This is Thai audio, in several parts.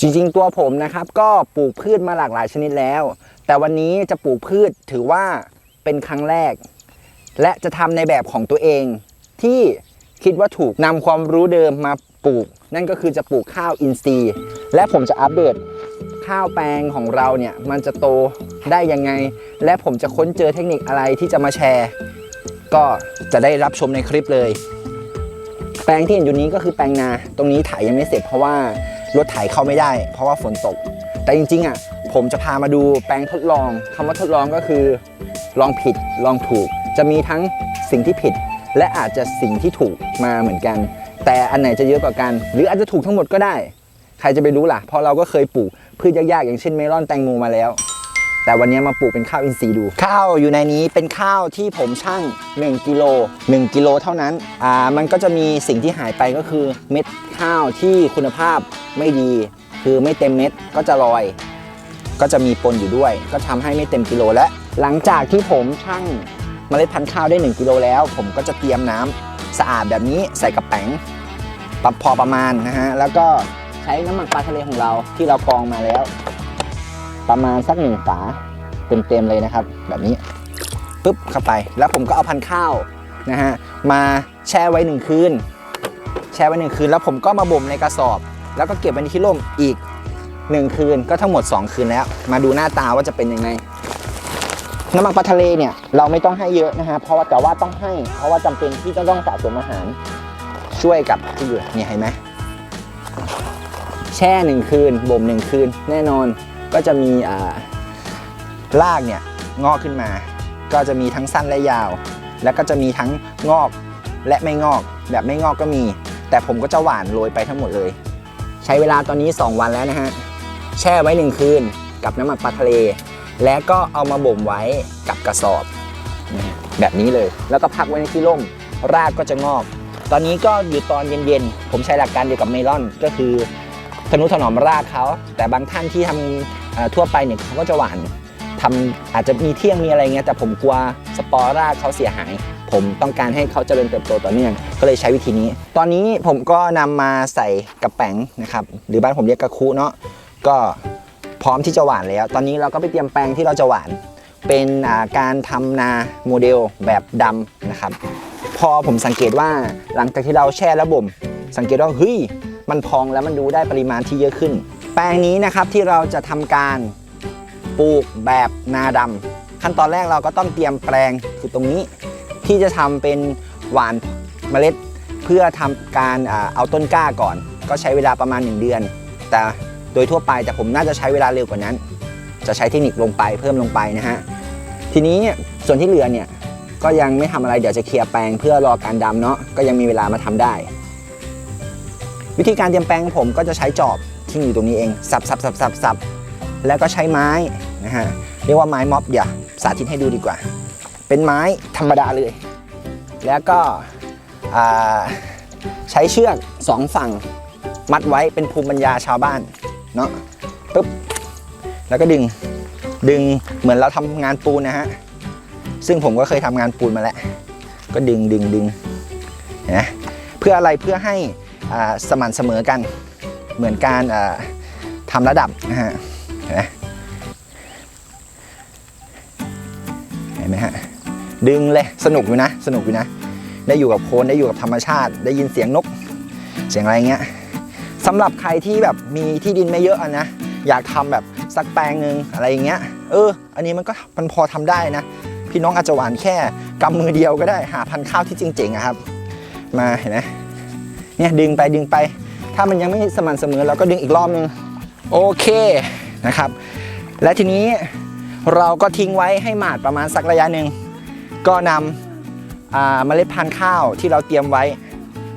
จริงๆตัวผมนะครับก็ปลูกพืชมาหลากหลายชนิดแล้ว แต่วันนี้จะปลูกพืชถือว่าเป็นครั้งแรก และจะทำในแบบของตัวเอง ที่คิดว่าถูกนำความรู้เดิมมาปลูก นั่นก็คือจะปลูกข้าวอินทรีย์ และผมจะอัปเดตข้าวแปลงของเราเนี่ยมันจะโตได้ยังไง และผมจะค้นเจอเทคนิคอะไรที่จะมาแชร์ ก็จะได้รับชมในคลิปเลย แปลงที่เห็นอยู่นี้ก็คือแปลงนาตรงนี้ถ่ายยังไม่เสร็จเพราะว่า รถไถเข้าไม่ได้ เพราะว่าฝนตก แต่จริงๆอะผมจะพามาดูแปลงทดลองคำว่าทดลองก็คือ ลองผิดลองถูก จะมีทั้งสิ่งที่ผิด และอาจจะสิ่งที่ถูกมาเหมือนกัน แต่อันไหนจะเยอะกว่ากัน หรืออาจจะถูกทั้งหมดก็ได้ ใครจะไปรู้ล่ะเพราะเราก็เคยปลูกพืชยากๆอย่างเช่นเมลอนแตงโมมาแล้ว แต่วันนี้มาปลูกเป็นข้าวอินทรีย์ดู ข้าวอยู่ในนี้เป็นข้าวที่ผมชั่ง1กิโล1กิโลเท่านั้นอ่ามันก็จะมีสิ่งที่หายไปก็คือเม็ดข้าวที่คุณภาพไม่ดี คือไม่เต็มเม็ดก็จะลอย ก็จะมีปนอยู่ด้วย ก็ทำให้ไม่เต็มกิโลและ หลังจากที่ผมชั่งเมล็ดพันธุ์ข้าวได้ 1กิโลแล้ว ผมก็จะเตรียมน้ำสะอาดแบบนี้ใส่กระแป๋งปรับพอประมาณนะฮะแล้วก็ใช้น้ำหมักปลาทะเลของเราที่เรากรองมาแล้ว ประมาณสักหนึ่งฝาเต็มๆเลยนะครับ แบบนี้ปุ๊บเข้าไป แล้วผมก็เอาพันธุ์ข้าวนะฮะมาแช่ไว้หนึ่งคืน แช่ไว้หนึ่งคืน แล้วผมก็มาบ่มในกระสอบ แล้วก็เก็บไว้ในที่ร่มอีกหนึ่งคืนก็ทั้งหมด 2 คืนแล้ว มาดูหน้าตาว่าจะเป็นยังไงน้ำมันปลาทะเลเนี่ยเราไม่ต้องให้เยอะนะฮะเพราะว่าแต่ว่าต้องให้ เพราะว่าจำเป็นที่จะต้องสะสมอาหาร ช่วยกับที่อยู่เนี่ยเห็นไหมแช่หนึ่งคืนบ่มหนึ่งคืนแน่นอน ก็จะมีอ่ารากเนี่ยงอกขึ้นมา ก็จะมีทั้งสั้นและยาว แล้วก็จะมีทั้งงอกและไม่งอกแบบไม่งอกก็มี แต่ผมก็จะหว่านโรยไปทั้งหมดเลย ใช้เวลาตอนนี้ 2 วันแล้วนะฮะแช่ไว้หนึ่งคืนกับน้ำมันปลาทะเล และก็เอามาบ่มไว้กับกระสอบแบบนี้เลย แล้วก็พักไว้ในที่ร่มรากก็จะงอก ตอนนี้ก็อยู่ตอนเย็นๆ ผมใช้หลักการเดียวกับเมลอนก็คือทนุถนอมรากเขา แต่บางท่านที่ทำอ่า ทั่วไปเนี่ยเขาก็จะหวานทำอาจจะมีเที่ยงมีอะไรเงี้ยแต่ผมกลัวสปอร์ราเขาเสียหาย ผมต้องการให้เขาเจริญเติบโตต่อเนื่องก็เลยใช้วิธีนี้ ตอนนี้ผมก็นำมาใส่กระแป๋งนะครับหรือบ้านผมเรียกกระคุเนาะก็พร้อมที่จะหวานแล้ว ตอนนี้เราก็ไปเตรียมแปลงที่เราจะหวาน เป็นการทำนาโมเดลแบบดำนะครับ พอผมสังเกตว่าหลังจากที่เราแช่แล้วบ่ม สังเกตว่าเฮ้ยมันพองแล้วมันดูได้ปริมาณที่เยอะขึ้น แปลงนี้นะครับที่เราจะทำการปลูกแบบนาดำขั้นตอนแรกเราก็ต้องเตรียมแปลงคือตรงนี้ ที่จะทำเป็นหว่านเมล็ด เพื่อทำการเอาต้นกล้าก่อน ก็ใช้เวลาประมาณ 1 เดือน แต่โดยทั่วไปแต่ผมน่าจะใช้เวลาเร็วกว่านั้น จะใช้เทคนิคลงไปเพิ่มลงไปนะฮะทีนี้ส่วนที่เหลือเนี่ยก็ยังไม่ทำอะไรเดี๋ยวจะเคลียร์แปลงเพื่อรอการดำเนาะก็ยังมีเวลามาทำได้ วิธีการเตรียมแปลงของผมก็จะใช้จอบ ที่อยู่ตรงนี้เองสับสับสับสับสับแล้วก็ใช้ไม้นะฮะเรียกว่าไม้ม็อบอย่าสาธิตให้ดูดีกว่า เป็นไม้ธรรมดาเลย แล้วก็ใช้เชือกสองฝั่งมัดไว้เป็นภูมิปัญญาชาวบ้านเนาะปุ๊บแล้วก็ดึงดึงเหมือนเราทำงานปูนนะฮะซึ่งผมก็เคยทำงานปูนมาแล้ว ก็ดึงดึงดึงนไหมเพื่ออะไรเพื่อให้สม่ำเสมอกัน เหมือนการอ่าทำระดับนะฮะเห็นไหมเห็นไหมฮะดึงเลยสนุกอยู่นะ สนุกอยู่นะ ได้อยู่กับโคนได้อยู่กับธรรมชาติ ได้ยินเสียงนก เสียงอะไรเงี้ยสำหรับใครที่แบบมีที่ดินไม่เยอะนะอยากทำแบบสักแปลงหนึ่งอะไรอย่างเงี้ยเออ อันนี้มันก็มันพอทำได้นะ พี่น้องอาจจะหวานแค่กำมือเดียวก็ได้หาพันธุ์ข้าวที่จริงๆอะครับ มาเห็นไหมเนี่ยดึงไปดึงไป ถ้ามันยังไม่สม่ำเสมอเราก็ดึงอีกรอบนึงโอเคนะครับ และทีนี้เราก็ทิ้งไว้ให้หมาดประมาณสักระยะหนึ่งก็นำเมล็ดพันธุ์ข้าวที่เราเตรียมไว้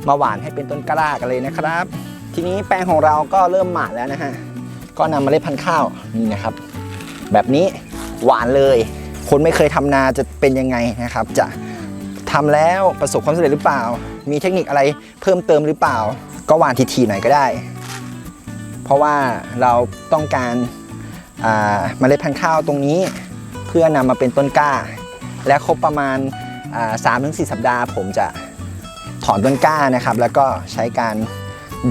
มาหว่านให้เป็นต้นกล้ากันเลยนะครับ ทีนี้แปลงของเราก็เริ่มหมาดแล้วนะฮะก็นำเมล็ดพันธุ์ข้าวนี่นะครับ แบบนี้หวานเลย คนไม่เคยทำนาจะเป็นยังไงนะครับ จะทำแล้วประสบความสำเร็จหรือเปล่า มีเทคนิคอะไรเพิ่มเติมหรือเปล่า ก็หวานทีๆหน่อยก็ได้ เพราะว่าเราต้องการอ่าเมล็ดพันธุ์ข้าวตรงนี้ เพื่อนำมาเป็นต้นกล้า และครบประมาณสามถึงสสัปดาห์ ผมจะถอนต้นกล้านะครับ แล้วก็ใช้การ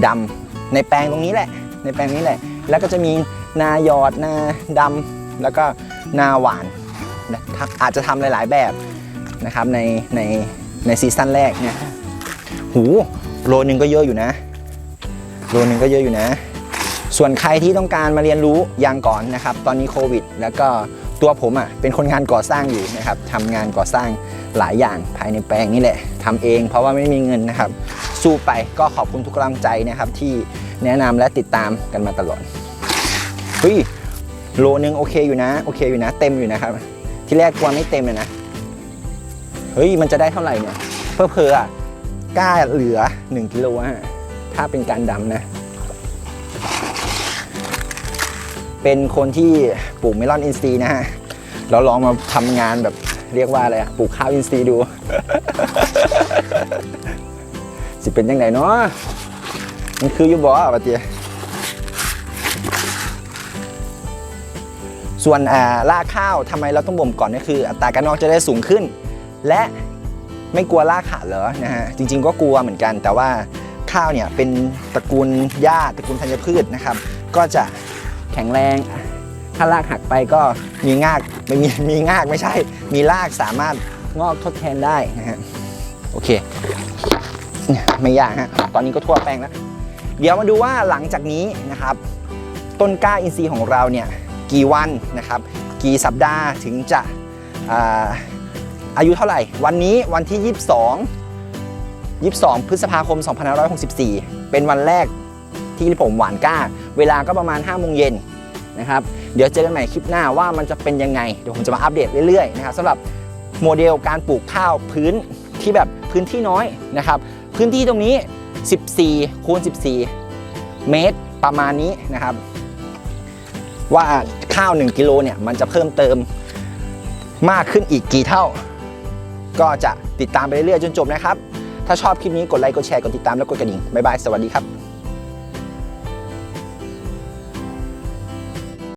ดำในแปลงตรงนี้แหละ ในแปลงนี้แหละ แล้วก็จะมีนาหยอดนาดำแล้วก็นาหวานอาจจะทำหลาย ๆ แบบนะครับในในในซีซั่นแรกเนี่ยหู โลนึงก็เยอะอยู่นะ โลนึงก็เยอะอยู่นะ ส่วนใครที่ต้องการมาเรียนรู้ยังก่อนนะครับ ตอนนี้โควิด แล้วก็ตัวผมอะเป็นคนงานก่อสร้างอยู่นะครับทำงานก่อสร้างหลายอย่างภายในแปลงนี่แหละทำเองเพราะว่าไม่มีเงินนะครับ สู้ไปก็ขอบคุณทุกกำลังใจนะครับ ที่แนะนำและติดตามกันมาตลอดเฮ้ยโลนึงโอเคอยู่นะโอเคอยู่นะ เต็มอยู่นะครับ ที่แรกกลัวไม่เต็มเลยนะเฮ้ยมันจะได้เท่าไหร่เนี่ยเพื่อเพออะ กล้าเหลือ 1กิโลฮะถ้าเป็นการดำนะ เป็นคนที่ปลูกเมลอนอินทรีย์นะฮะเราลองมาทำงานแบบเรียกว่าอะไรอะปลูกข้าวอินทรีย์ดู สิเป็นยังไงเนาะมันคืออยู่บ่อะปะเตียส่วนอ่ารากข้าวทำไมเราต้องบ่มก่อนก็คือ อัตราการงอกจะได้สูงขึ้น และ ไม่กลัวรากขาดเหรอนะฮะจริง ๆ ก็กลัวเหมือนกัน แต่ว่าข้าวเนี่ยเป็นตระกูลหญ้าตระกูลธัญพืชนะครับ ก็จะแข็งแรงถ้ารากหักไปก็มีงากไม่มีมีงากไม่ใช่ มีรากสามารถงอกทดแทนได้นะฮะโอเคไม่ยากฮะตอนนี้ก็ทั่วแปลงแล้ว เดี๋ยวมาดูว่าหลังจากนี้นะครับ ต้นกล้าอินทรีย์ของเราเนี่ยกี่วันนะครับ กี่สัปดาห์ถึงจะ อายุเท่าไหร่ วันนี้วันที่ 22 22 พฤษภาคม 2564 เป็นวันแรกที่ผมหวานกล้า เวลาก็ประมาณ5โมงเย็นนะครับ เดี๋ยวเจอกันใหม่คลิปหน้าว่ามันจะเป็นยังไง เดี๋ยวผมจะมาอัปเดตเรื่อยๆนะครับสำหรับโมเดลการปลูกข้าวพื้นที่แบบพื้นที่น้อยนะครับ พื้นที่ตรงนี้ 14 คูณ 14 เมตรประมาณนี้นะครับ ว่าข้าว 1 กิโลเนี่ยมันจะเพิ่มเติมมากขึ้นอีกกี่เท่า ก็จะติดตามไปเรื่อยๆจนจบนะครับ ถ้าชอบคลิปนี้กดไลค์กดแชร์กดติดตามแล้วกดกระดิ่งบ๊ายบายสวัสดีครับ